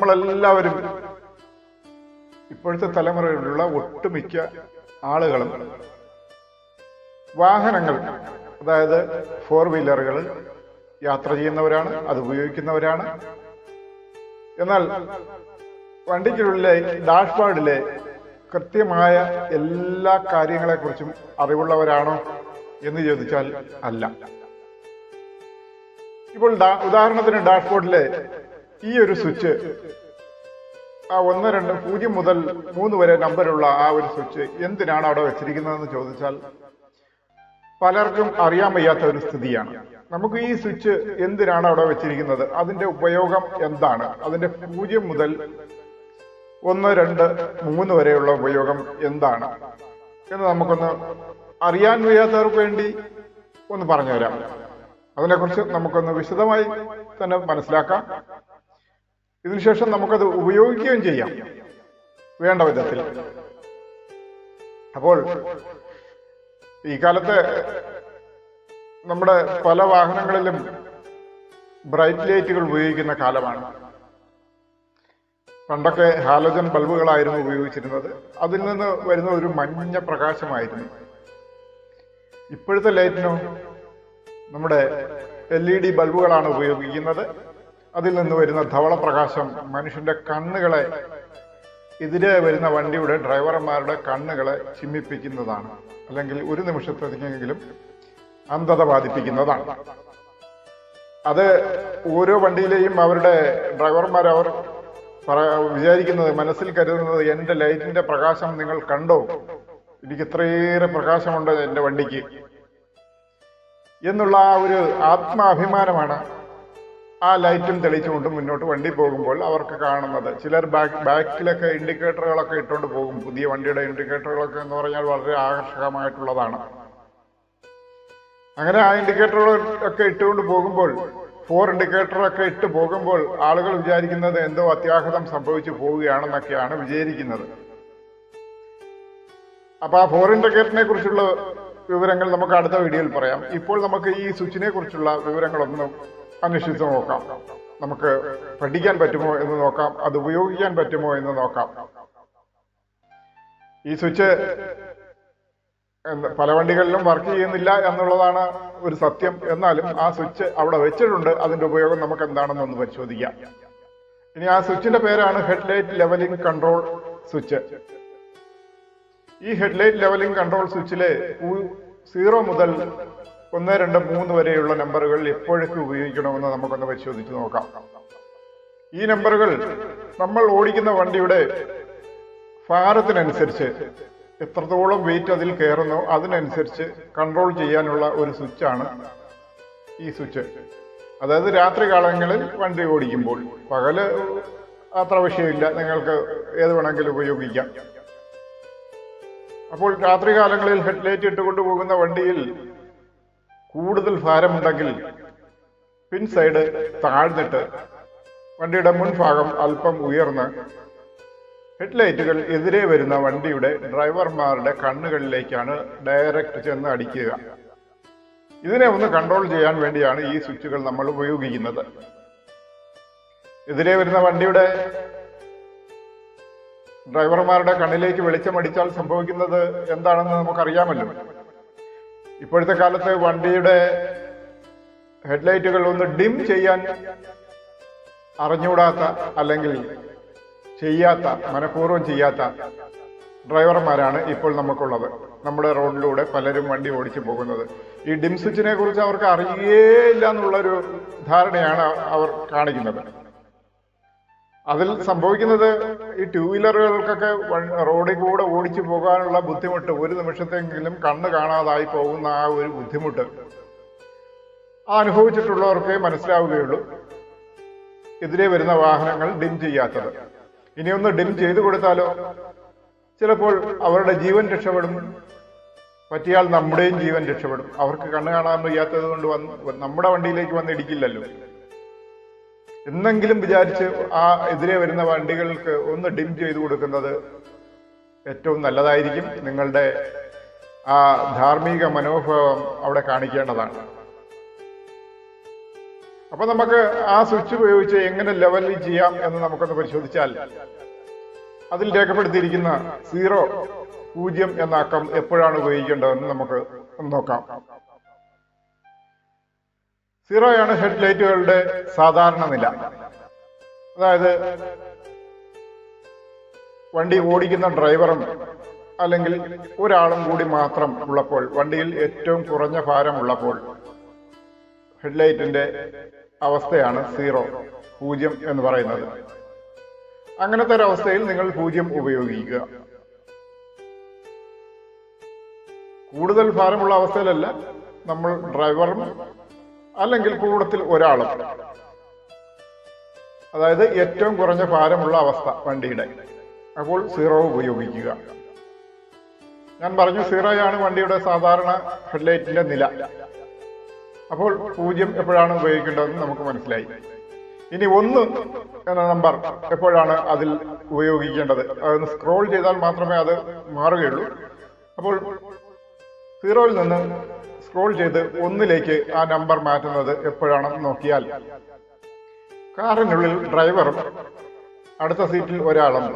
നമ്മളെല്ലാവരും ഇപ്പോഴത്തെ തലമുറയിലുള്ള ഒട്ടുമിക്ക ആളുകളും വാഹനങ്ങൾ അതായത് ഫോർ വീലറുകൾ യാത്ര ചെയ്യുന്നവരാണ് അത് ഉപയോഗിക്കുന്നവരാണ്. എന്നാൽ വണ്ടിക്കുള്ളിലെ ഡാഷ്ബോർഡിലെ കൃത്യമായ എല്ലാ കാര്യങ്ങളെക്കുറിച്ചും അറിവുള്ളവരാണോ എന്ന് ചോദിച്ചാൽ അല്ല. ഇപ്പോൾ ഉദാഹരണത്തിന് ഡാഷ്ബോർഡിലെ ഈ ഒരു സ്വിച്ച് ആ ഒന്ന് രണ്ട് പൂജ്യം മുതൽ മൂന്ന് വരെ നമ്പറുള്ള ആ ഒരു സ്വിച്ച് എന്തിനാണ് അവിടെ വെച്ചിരിക്കുന്നതെന്ന് ചോദിച്ചാൽ പലർക്കും അറിയാൻ വയ്യാത്ത ഒരു സ്ഥിതിയാണ്. നമുക്ക് ഈ സ്വിച്ച് എന്തിനാണ് അവിടെ വെച്ചിരിക്കുന്നത്? അതിന്റെ ഉപയോഗം എന്താണ്? അതിന്റെ പൂജ്യം മുതൽ ഒന്ന് രണ്ട് മൂന്ന് വരെയുള്ള ഉപയോഗം എന്താണ്? എന്ന് നമുക്കൊന്ന് അറിയാൻ വയ്യാത്തവർക്ക് വേണ്ടി ഒന്ന് പറഞ്ഞുതരാം. അതിനെക്കുറിച്ച് നമുക്കൊന്ന് വിശദമായി തന്നെ മനസ്സിലാക്കാം. ഇതിനുശേഷം നമുക്കത് ഉപയോഗിക്കുകയും ചെയ്യാം. വേണ്ട വിധത്തിൽ. അപ്പോൾ ഈ കാലത്ത് നമ്മുടെ പല വാഹനങ്ങളിലും ബ്രൈറ്റ് ലൈറ്റുകൾ ഉപയോഗിക്കുന്ന കാലമാണ്. പണ്ടൊക്കെ ഹാലോജൻ ബൾബുകളായിരുന്നു ഉപയോഗിച്ചിരുന്നത്. അതിൽ നിന്ന് വരുന്ന ഒരു മഞ്ഞ പ്രകാശമായിരുന്നു. ഇപ്പോഴത്തെ ലൈറ്റിനോ നമ്മുടെ എൽ ഇ ഡി ബൾബുകളാണ് ഉപയോഗിക്കുന്നത്. അതിൽ നിന്ന് വരുന്ന ധവള പ്രകാശം മനുഷ്യന്റെ കണ്ണുകളെ എതിരെ വരുന്ന വണ്ടിയുടെ ഡ്രൈവർമാരുടെ കണ്ണുകളെ ചിമ്മിപ്പിക്കുന്നതാണ്. അല്ലെങ്കിൽ ഒരു നിമിഷത്തേക്കെങ്കിലും അന്ധത ബാധിപ്പിക്കുന്നതാണ്. അത് ഓരോ വണ്ടിയിലെയും അവരുടെ ഡ്രൈവർമാർ അവർ വിചാരിക്കുന്നത് മനസ്സിൽ കരുതുന്നത് എന്റെ ലൈറ്റിന്റെ പ്രകാശം നിങ്ങൾ കണ്ടോ? എനിക്ക് ഇത്രയേറെ പ്രകാശമുണ്ട് എന്റെ വണ്ടിക്ക്. എന്നുള്ള ആ ഒരു ആത്മാഭിമാനമാണ് ആ ലൈറ്റും തെളിച്ചുകൊണ്ട് മുന്നോട്ട് വണ്ടി പോകുമ്പോൾ അവർക്ക് കാണുന്നത്. ചിലർ ബാക്ക് ബാക്കിലൊക്കെ ഇൻഡിക്കേറ്ററുകളൊക്കെ ഇട്ടുകൊണ്ട് പോകും. പുതിയ വണ്ടിയുടെ ഇൻഡിക്കേറ്ററുകളൊക്കെ എന്ന് പറഞ്ഞാൽ വളരെ ആകർഷകമായിട്ടുള്ളതാണ്. അങ്ങനെ ആ ഇൻഡിക്കേറ്ററുകൾ ഒക്കെ ഇട്ടുകൊണ്ട് പോകുമ്പോൾ ഫോർ ഇൻഡിക്കേറ്ററൊക്കെ ഇട്ട് പോകുമ്പോൾ ആളുകൾ വിചാരിക്കുന്നത് എന്തോ അത്യാഹിതം സംഭവിച്ചു പോവുകയാണെന്നൊക്കെയാണ് വിചാരിക്കുന്നത്. അപ്പൊ ആ ഫോർ ഇൻഡിക്കേറ്ററിനെ കുറിച്ചുള്ള വിവരങ്ങൾ നമുക്ക് അടുത്ത വീഡിയോയിൽ പറയാം. ഇപ്പോൾ നമുക്ക് ഈ സ്വിച്ചിനെ കുറിച്ചുള്ള വിവരങ്ങളൊന്ന് അന്വേഷിച്ച് നോക്കാം. നമുക്ക് പഠിക്കാൻ പറ്റുമോ എന്ന് നോക്കാം. അത് ഉപയോഗിക്കാൻ പറ്റുമോ എന്ന് നോക്കാം. ഈ സ്വിച്ച് പല വണ്ടികളിലും വർക്ക് ചെയ്യുന്നില്ല എന്നുള്ളതാണ് ഒരു സത്യം. എന്നാലും ആ സ്വിച്ച് അവിടെ വെച്ചിട്ടുണ്ട്. അതിന്റെ ഉപയോഗം നമുക്ക് എന്താണെന്ന് ഒന്ന് പരിശോധിക്കാം. ഇനി ആ സ്വിച്ചിന്റെ പേരാണ് ഹെഡ്ലൈറ്റ് ലെവലിംഗ് കൺട്രോൾ സ്വിച്ച്. ഈ ഹെഡ്ലൈറ്റ് ലെവലിംഗ് കൺട്രോൾ സ്വിച്ചിലെ സീറോ മുതൽ ഒന്ന് രണ്ട് മൂന്ന് വരെയുള്ള നമ്പറുകൾ എപ്പോഴൊക്കെ ഉപയോഗിക്കണമെന്ന് നമുക്കൊന്ന് പരിശോധിച്ച് നോക്കാം. ഈ നമ്പറുകൾ നമ്മൾ ഓടിക്കുന്ന വണ്ടിയുടെ ഭാരത്തിനനുസരിച്ച് എത്രത്തോളം വെയിറ്റ് അതിൽ കയറുന്നോ അതിനനുസരിച്ച് കൺട്രോൾ ചെയ്യാനുള്ള ഒരു സ്വിച്ചാണ് ഈ സ്വിച്ച് അതായത് രാത്രി കാലങ്ങളിൽ വണ്ടി ഓടിക്കുമ്പോൾ പകൽ അത്ര വിഷയമില്ല നിങ്ങൾക്ക് ഏത് വേണമെങ്കിലും ഉപയോഗിക്കാം. അപ്പോൾ രാത്രി കാലങ്ങളിൽ ഹെഡ്ലൈറ്റ് ഇട്ടുകൊണ്ട് പോകുന്ന വണ്ടിയിൽ കൂടുതൽ ഭാരമുണ്ടെങ്കിൽ പിൻ സൈഡ് താഴ്ന്നിട്ട് വണ്ടിയുടെ മുൻഭാഗം അല്പം ഉയർന്ന് ഹെഡ്ലൈറ്റുകൾ എതിരെ വരുന്ന വണ്ടിയുടെ ഡ്രൈവർമാരുടെ കണ്ണുകളിലേക്കാണ് ഡയറക്റ്റ് ചെന്ന് അടിക്കുക. ഇതിനെ ഒന്ന് കൺട്രോൾ ചെയ്യാൻ വേണ്ടിയാണ് ഈ സ്വിച്ചുകൾ നമ്മൾ ഉപയോഗിക്കുന്നത്. എതിരെ വരുന്ന വണ്ടിയുടെ ഡ്രൈവർമാരുടെ കണ്ണിലേക്ക് വെളിച്ചമടിച്ചാൽ സംഭവിക്കുന്നത് എന്താണെന്ന് നമുക്കറിയാമല്ലോ. ഇപ്പോഴത്തെ കാലത്ത് വണ്ടിയുടെ ഹെഡ്ലൈറ്റുകൾ ഒന്ന് ഡിം ചെയ്യാൻ അറിഞ്ഞുകൂടാത്ത അല്ലെങ്കിൽ ചെയ്യാത്ത മനഃപൂർവം ചെയ്യാത്ത ഡ്രൈവർമാരാണ് ഇപ്പോൾ നമുക്കുള്ളത്. നമ്മുടെ റോഡിലൂടെ പലരും വണ്ടി ഓടിച്ചു പോകുന്നത്. ഈ ഡിം സ്വിച്ചിനെ കുറിച്ച് അവർക്ക് അറിയുകയില്ല എന്നുള്ളൊരു ധാരണയാണ് അവർ കാണിക്കുന്നത്. അതിൽ സംഭവിക്കുന്നത് ഈ ടൂ വീലറുകൾക്കൊക്കെ റോഡിൽ കൂടെ ഓടിച്ചു പോകാനുള്ള ബുദ്ധിമുട്ട് ഒരു നിമിഷത്തെങ്കിലും കണ്ണ് കാണാതായി പോകുന്ന ആ ഒരു ബുദ്ധിമുട്ട് ആ അനുഭവിച്ചിട്ടുള്ളവർക്കേ മനസ്സിലാവുകയുള്ളൂ. എതിരെ വരുന്ന വാഹനങ്ങൾ ഡിം ചെയ്യാത്തത്. ഇനി ഒന്ന് ഡിം ചെയ്തു കൊടുത്താലോ? ചിലപ്പോൾ അവരുടെ ജീവൻ രക്ഷപ്പെടും. പറ്റിയാൽ നമ്മുടെയും ജീവൻ രക്ഷപ്പെടും. അവർക്ക് കണ്ണ് കാണാൻ വയ്യാത്തത് കൊണ്ട് വന്ന് നമ്മുടെ വണ്ടിയിലേക്ക് വന്ന് ഇടിക്കില്ലല്ലോ. എന്നെങ്കിലും വിചാരിച്ച് ആ എതിരെ വരുന്ന വണ്ടികൾക്ക് ഒന്ന് ഡിം ചെയ്തു കൊടുക്കുന്നത് ഏറ്റവും നല്ലതായിരിക്കും. നിങ്ങളുടെ ആ ധാർമ്മിക മനോഭാവം അവിടെ കാണിക്കേണ്ടതാണ്. അപ്പൊ നമുക്ക് ആ സ്വിച്ച് ഉപയോഗിച്ച് എങ്ങനെ ലെവലിൽ ചെയ്യാം എന്ന് നമുക്കൊന്ന് പരിശോധിച്ചാൽ അതിൽ രേഖപ്പെടുത്തിയിരിക്കുന്ന സീറോ പൂജ്യം എന്ന അക്കം എപ്പോഴാണ് ഉപയോഗിക്കേണ്ടതെന്ന് നമുക്ക് നോക്കാം. സീറോയാണ് ഹെഡ് ലൈറ്റുകളുടെ സാധാരണ നില. അതായത് വണ്ടി ഓടിക്കുന്ന ഡ്രൈവറും അല്ലെങ്കിൽ ഒരാളും കൂടി മാത്രം ഉള്ളപ്പോൾ വണ്ടിയിൽ ഏറ്റവും കുറഞ്ഞ ഭാരം ഉള്ളപ്പോൾ ഹെഡ്ലൈറ്റിന്റെ അവസ്ഥയാണ് സീറോ പൂജ്യം എന്ന് പറയുന്നത്. അങ്ങനത്തെ ഒരു അവസ്ഥയിൽ നിങ്ങൾ പൂജ്യം ഉപയോഗിക്കുക. കൂടുതൽ ഭാരമുള്ള അവസ്ഥയിലല്ല നമ്മൾ ഡ്രൈവറും അല്ലെങ്കിൽ കൂടത്തിൽ ഒരാളും. അതായത് ഏറ്റവും കുറഞ്ഞ ഭാരമുള്ള അവസ്ഥ വണ്ടിയുടെ. അപ്പോൾ സീറോ ഉപയോഗിക്കുക. ഞാൻ പറഞ്ഞു സീറോയാണ് വണ്ടിയുടെ സാധാരണ ഹെഡ്ലൈറ്റിന്റെ നില. അപ്പോൾ പൂജ്യം എപ്പോഴാണ് ഉപയോഗിക്കേണ്ടതെന്ന് നമുക്ക് മനസ്സിലായി. ഇനി ഒന്ന് എന്ന നമ്പർ എപ്പോഴാണ് അതിൽ ഉപയോഗിക്കേണ്ടത്? അതൊന്ന് സ്ക്രോൾ ചെയ്താൽ മാത്രമേ അത് മാറുകയുള്ളൂ. അപ്പോൾ സീറോയിൽ നിന്ന് സ്ക്രോൾ ചെയ്ത് ഒന്നിലേക്ക് ആ നമ്പർ മാറ്റുന്നത് എപ്പോഴാണെന്ന് നോക്കിയാൽ കാറിനുള്ളിൽ ഡ്രൈവറും അടുത്ത സീറ്റിൽ ഒരാളും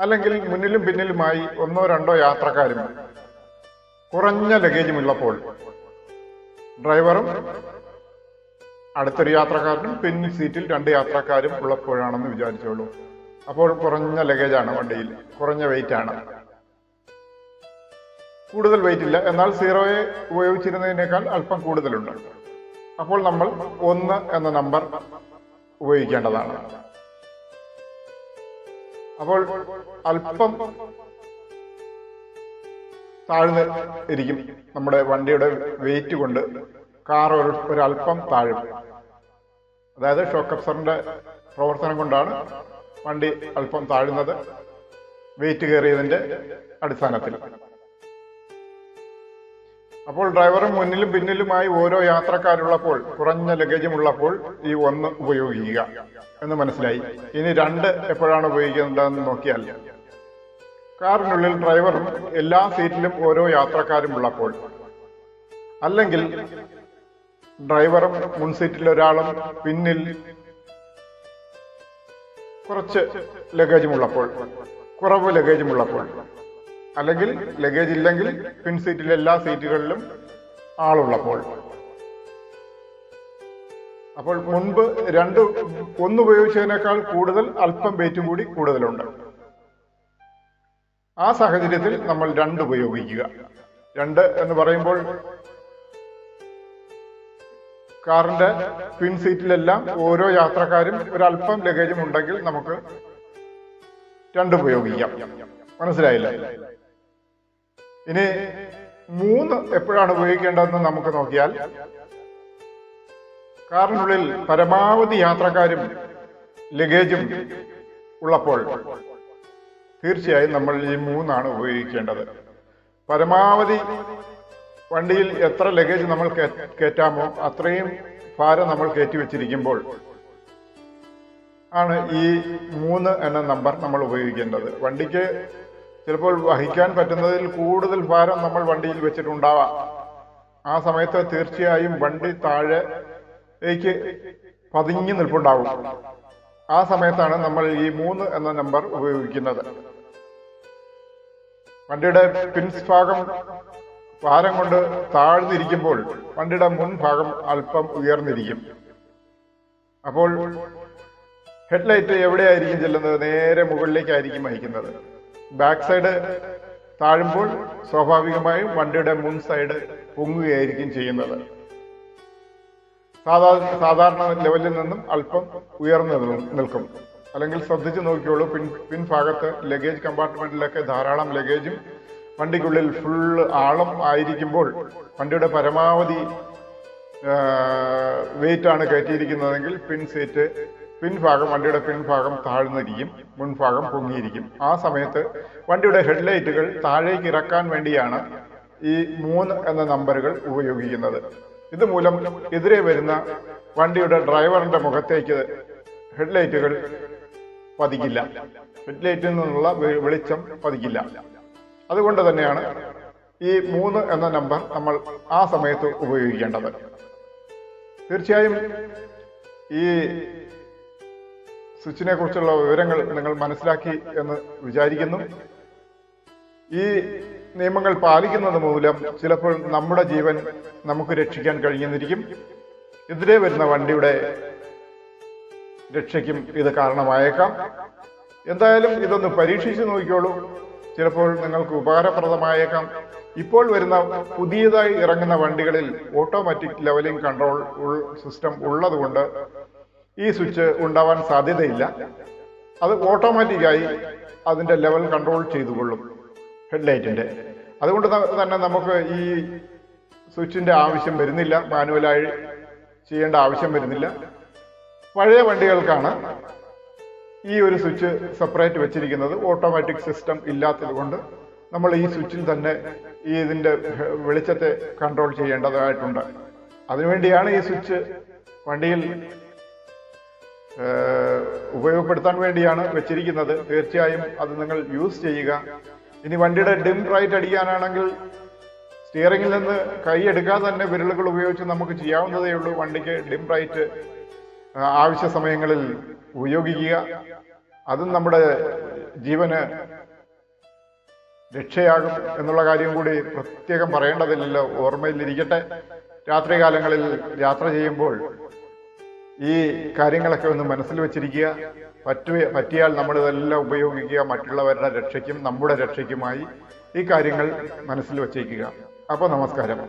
അല്ലെങ്കിൽ മുന്നിലും പിന്നിലുമായി ഒന്നോ രണ്ടോ യാത്രക്കാരും കുറഞ്ഞ ലഗേജുമുള്ളപ്പോൾ ഡ്രൈവറും അടുത്തൊരു യാത്രക്കാരനും പിന്നിൽ സീറ്റിൽ രണ്ട് യാത്രക്കാരും ഉള്ളപ്പോഴാണെന്ന് വിചാരിച്ചോളൂ. അപ്പോൾ കുറഞ്ഞ ലഗേജാണ് വണ്ടിയിൽ. കുറഞ്ഞ വെയിറ്റ് ആണ്. കൂടുതൽ വെയിറ്റ് ഇല്ല എന്നാൽ സീറോയെ ഉപയോഗിച്ചിരുന്നതിനേക്കാൾ അല്പം കൂടുതലുണ്ട്. അപ്പോൾ നമ്മൾ ഒന്ന് എന്ന നമ്പർ ഉപയോഗിക്കേണ്ടതാണ്. അപ്പോൾ അല്പം താഴ്ന്ന് ഇരിക്കും നമ്മുടെ വണ്ടിയുടെ വെയിറ്റ് കൊണ്ട് കാർ ഒരു ഒരല്പം താഴും. അതായത് ഷോക്ക് അബ്സറിന്റെ പ്രവർത്തനം കൊണ്ടാണ് വണ്ടി അല്പം താഴുന്നത്. വെയിറ്റ് കയറിയതിന്റെ അടിസ്ഥാനത്തിൽ. അപ്പോൾ ഡ്രൈവറും മുന്നിലും പിന്നിലുമായി ഓരോ യാത്രക്കാരുള്ളപ്പോൾ കുറഞ്ഞ ലഗേജും ഉള്ളപ്പോൾ ഈ ഒന്ന് ഉപയോഗിക്കുക എന്ന് മനസ്സിലായി. ഇനി രണ്ട് എപ്പോഴാണ് ഉപയോഗിക്കേണ്ടതെന്ന് നോക്കിയാൽ കാറിനുള്ളിൽ ഡ്രൈവറും എല്ലാ സീറ്റിലും ഓരോ യാത്രക്കാരും ഉള്ളപ്പോൾ. അല്ലെങ്കിൽ ഡ്രൈവറും മുൻസീറ്റിൽ ഒരാളും പിന്നിൽ കുറച്ച് ലഗേജും ലഗേജുമുള്ളപ്പോൾ കുറവ് ലഗേജുമുള്ളപ്പോൾ. അല്ലെങ്കിൽ ലഗേജ് ഇല്ലെങ്കിൽ പിൻ സീറ്റിലെ എല്ലാ സീറ്റുകളിലും ആളുള്ളപ്പോൾ. അപ്പോൾ മുൻപ് രണ്ട് ഒന്ന് ഉപയോഗിച്ചതിനേക്കാൾ കൂടുതൽ അല്പം വെയിറ്റും കൂടി കൂടുതലുണ്ട്. ആ സാഹചര്യത്തിൽ നമ്മൾ രണ്ട് ഉപയോഗിക്കുക. രണ്ട് എന്ന് പറയുമ്പോൾ കാറിന്റെ പിൻ സീറ്റിലെല്ലാം ഓരോ യാത്രക്കാരും ഒരല്പം ലഗേജും ഉണ്ടെങ്കിൽ നമുക്ക് രണ്ട് ഉപയോഗിക്കാം. മനസ്സിലായില്ലേ? ഇനി മൂന്ന് എപ്പോഴാണ് ഉപയോഗിക്കേണ്ടതെന്ന് നമുക്ക് നോക്കിയാൽ കാറിനുള്ളിൽ പരമാവധി യാത്രക്കാരും ലഗേജും ഉള്ളപ്പോൾ തീർച്ചയായും നമ്മൾ ഈ മൂന്നാണ് ഉപയോഗിക്കേണ്ടത്. പരമാവധി വണ്ടിയിൽ എത്ര ലഗേജ് നമ്മൾ കയറ്റാമോ അത്രയും ഭാരം നമ്മൾ കയറ്റി വെച്ചിരിക്കുമ്പോൾ ആണ് ഈ മൂന്ന് എന്ന നമ്പർ നമ്മൾ ഉപയോഗിക്കേണ്ടത്. വണ്ടിക്ക് ചിലപ്പോൾ വഹിക്കാൻ പറ്റുന്നതിൽ കൂടുതൽ ഭാരം നമ്മൾ വണ്ടിയിൽ വെച്ചിട്ടുണ്ടാവാം. ആ സമയത്ത് തീർച്ചയായും വണ്ടി താഴേക്ക് പതിഞ്ഞു നിൽപ്പുണ്ടാവും ആ സമയത്താണ് നമ്മൾ ഈ മൂന്ന് എന്ന നമ്പർ ഉപയോഗിക്കുന്നത്. വണ്ടിയുടെ പിൻസ് ഭാഗം ഭാരം കൊണ്ട് താഴ്ന്നിരിക്കുമ്പോൾ വണ്ടിയുടെ മുൻഭാഗം അല്പം ഉയർന്നിരിക്കും. അപ്പോൾ ഹെഡ്ലൈറ്റ് എവിടെയായിരിക്കും ചെല്ലുന്നത്? നേരെ മുകളിലേക്കായിരിക്കും വഹിക്കുന്നത്. ബാക്ക് സൈഡ് താഴുമ്പോൾ സ്വാഭാവികമായും വണ്ടിയുടെ മുൻ സൈഡ് പൊങ്ങുകയായിരിക്കും ചെയ്യുന്നത്. സാധാരണ സാധാരണ ലെവലിൽ നിന്നും അല്പം ഉയർന്നു നിൽക്കും. അല്ലെങ്കിൽ ശ്രദ്ധിച്ചു നോക്കിയോളൂ പിൻ പിൻഭാഗത്ത് ലഗേജ് കമ്പാർട്ട്മെന്റിലൊക്കെ ധാരാളം ലഗേജും വണ്ടിക്കുള്ളിൽ ഫുള്ള് ആളം ആയിരിക്കുമ്പോൾ വണ്ടിയുടെ പരമാവധി വെയിറ്റ് ആണ് കയറ്റിയിരിക്കുന്നതെങ്കിൽ പിൻ സീറ്റ് പിൻഭാഗം വണ്ടിയുടെ പിൻഭാഗം താഴ്ന്നിരിക്കും മുൻഭാഗം പൊങ്ങിയിരിക്കും. ആ സമയത്ത് വണ്ടിയുടെ ഹെഡ്ലൈറ്റുകൾ താഴേക്ക് ഇറക്കാൻ വേണ്ടിയാണ് ഈ മൂന്ന് എന്ന നമ്പറുകൾ ഉപയോഗിക്കുന്നത്. ഇതുമൂലം എതിരെ വരുന്ന വണ്ടിയുടെ ഡ്രൈവറിന്റെ മുഖത്തേക്ക് ഹെഡ്ലൈറ്റുകൾ പതിക്കില്ല. ഹെഡ്ലൈറ്റിൽ നിന്നുള്ള വെളിച്ചം പതിക്കില്ല. അതുകൊണ്ട് തന്നെയാണ് ഈ മൂന്ന് എന്ന നമ്പർ നമ്മൾ ആ സമയത്ത് ഉപയോഗിക്കേണ്ടത്. തീർച്ചയായും ഈ സ്വിച്ചിനെ കുറിച്ചുള്ള വിവരങ്ങൾ നിങ്ങൾ മനസ്സിലാക്കി എന്ന് വിചാരിക്കുന്നു. ഈ നിയമങ്ങൾ പാലിക്കുന്നത് മൂലം ചിലപ്പോൾ നമ്മുടെ ജീവൻ നമുക്ക് രക്ഷിക്കാൻ കഴിയുന്നിരിക്കും. എതിരെ വരുന്ന വണ്ടിയുടെ രക്ഷയ്ക്കും ഇത് കാരണമായേക്കാം. എന്തായാലും ഇതൊന്ന് പരീക്ഷിച്ചു നോക്കിക്കോളൂ. ചിലപ്പോൾ നിങ്ങൾക്ക് ഉപകാരപ്രദമായേക്കാം. ഇപ്പോൾ വരുന്ന പുതിയതായി ഇറങ്ങുന്ന വണ്ടികളിൽ ഓട്ടോമാറ്റിക് ലെവലിംഗ് കൺട്രോൾ സിസ്റ്റം ഉള്ളതുകൊണ്ട് ഈ സ്വിച്ച് ഉണ്ടാവാൻ സാധ്യതയില്ല. അത് ഓട്ടോമാറ്റിക്കായി അതിന്റെ ലെവൽ കൺട്രോൾ ചെയ്തുകൊള്ളും ഹെഡ്ലൈറ്റിന്റെ അതുകൊണ്ട് തന്നെ നമുക്ക് ഈ സ്വിച്ചിന്റെ ആവശ്യം വരുന്നില്ല. മാനുവലായി ചെയ്യേണ്ട ആവശ്യം വരുന്നില്ല. പഴയ വണ്ടികൾക്കാണ് ഈ ഒരു സ്വിച്ച് സെപ്പറേറ്റ് വെച്ചിരിക്കുന്നത്. ഓട്ടോമാറ്റിക് സിസ്റ്റം ഇല്ലാത്തത് കൊണ്ട് നമ്മൾ ഈ സ്വിച്ചിൽ തന്നെ ഈ ഇതിന്റെ വെളിച്ചത്തെ കൺട്രോൾ ചെയ്യേണ്ടതായിട്ടുണ്ട്. അതിനുവേണ്ടിയാണ് ഈ സ്വിച്ച് വണ്ടിയിൽ ഉപയോഗപ്പെടുത്താൻ വേണ്ടിയാണ് വെച്ചിരിക്കുന്നത്. തീർച്ചയായും അത് നിങ്ങൾ യൂസ് ചെയ്യുക. ഇനി വണ്ടിയുടെ ഡിം റൈറ്റ് അടിക്കാനാണെങ്കിൽ സ്റ്റിയറിംഗിൽ നിന്ന് കൈ എടുക്കാതെ തന്നെ വിരലുകൾ ഉപയോഗിച്ച് നമുക്ക് ചെയ്യാവുന്നതേ ഉള്ളൂ. വണ്ടിക്ക് ഡിം റൈറ്റ് ആവശ്യ സമയങ്ങളിൽ ഉപയോഗിക്കുക. അതും നമ്മുടെ ജീവന് രക്ഷയാകും എന്നുള്ള കാര്യം കൂടി പ്രത്യേകം പറയേണ്ടതില്ലല്ലോ. ഓർമ്മയിലിരിക്കട്ടെ രാത്രികാലങ്ങളിൽ യാത്ര ചെയ്യുമ്പോൾ ഈ കാര്യങ്ങളൊക്കെ ഒന്ന് മനസ്സിൽ വെച്ചിരിക്കുക. പറ്റു പറ്റിയാൽ നമ്മൾ ഇതെല്ലാം ഉപയോഗിക്കുക. മറ്റുള്ളവരുടെ രക്ഷയ്ക്കും നമ്മുടെ രക്ഷയ്ക്കുമായി ഈ കാര്യങ്ങൾ മനസ്സിൽ വച്ചേക്കുക. അപ്പോൾ നമസ്കാരം.